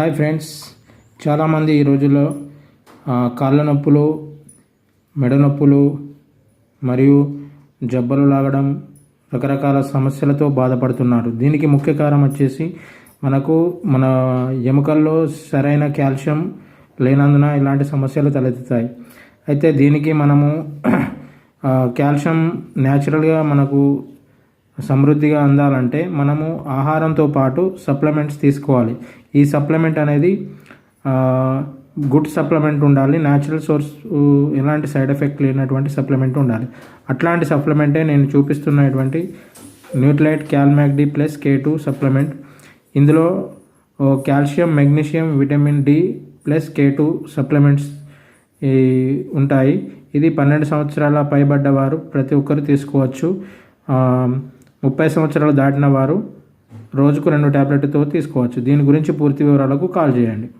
Hi friends. చాలామంది ఈ రోజుల్లో కాళ్ళ నొప్పులు మెడ నొప్పులు మరియు జబ్బలు లాగడం రకరకాల సమస్యలతో బాధపడుతున్నారు. దీనికి ముఖ్య కారణం వచ్చేసి మనకు మన ఎముకల్లో సరైన కాల్షియం లేనందున ఇలాంటి సమస్యలు తలెత్తుతాయి. అయితే దీనికి మనము కాల్షియం న్యాచురల్గా మనకు సమృద్ధిగా అందాలంటే మనము ఆహారంతో పాటు సప్లిమెంట్స్ తీసుకోవాలి. ఈ సప్లిమెంట్ అనేది గుడ్ సప్లిమెంట్ ఉండాలి. న్యాచురల్ సోర్స్ ఎలాంటి సైడ్ ఎఫెక్ట్ లేనటువంటి సప్లిమెంట్ ఉండాలి. అట్లాంటి సప్లిమెంటే నేను చూపిస్తున్నటువంటి Nutrilite Cal Mag D plus K two supplement. ఇందులో calcium magnesium vitamin D plus K two supplements ఈ ఉంటాయి. ఇది పన్నెండు సంవత్సరాల పైబడ్డ వారు ప్రతి ఒక్కరు తీసుకోవచ్చు. ముప్పై సంవత్సరాలు దాటిన వారు రోజుకు రెండు ట్యాబ్లెట్తో తీసుకోవచ్చు. దీని గురించి పూర్తి వివరాలకు కాల్ చేయండి.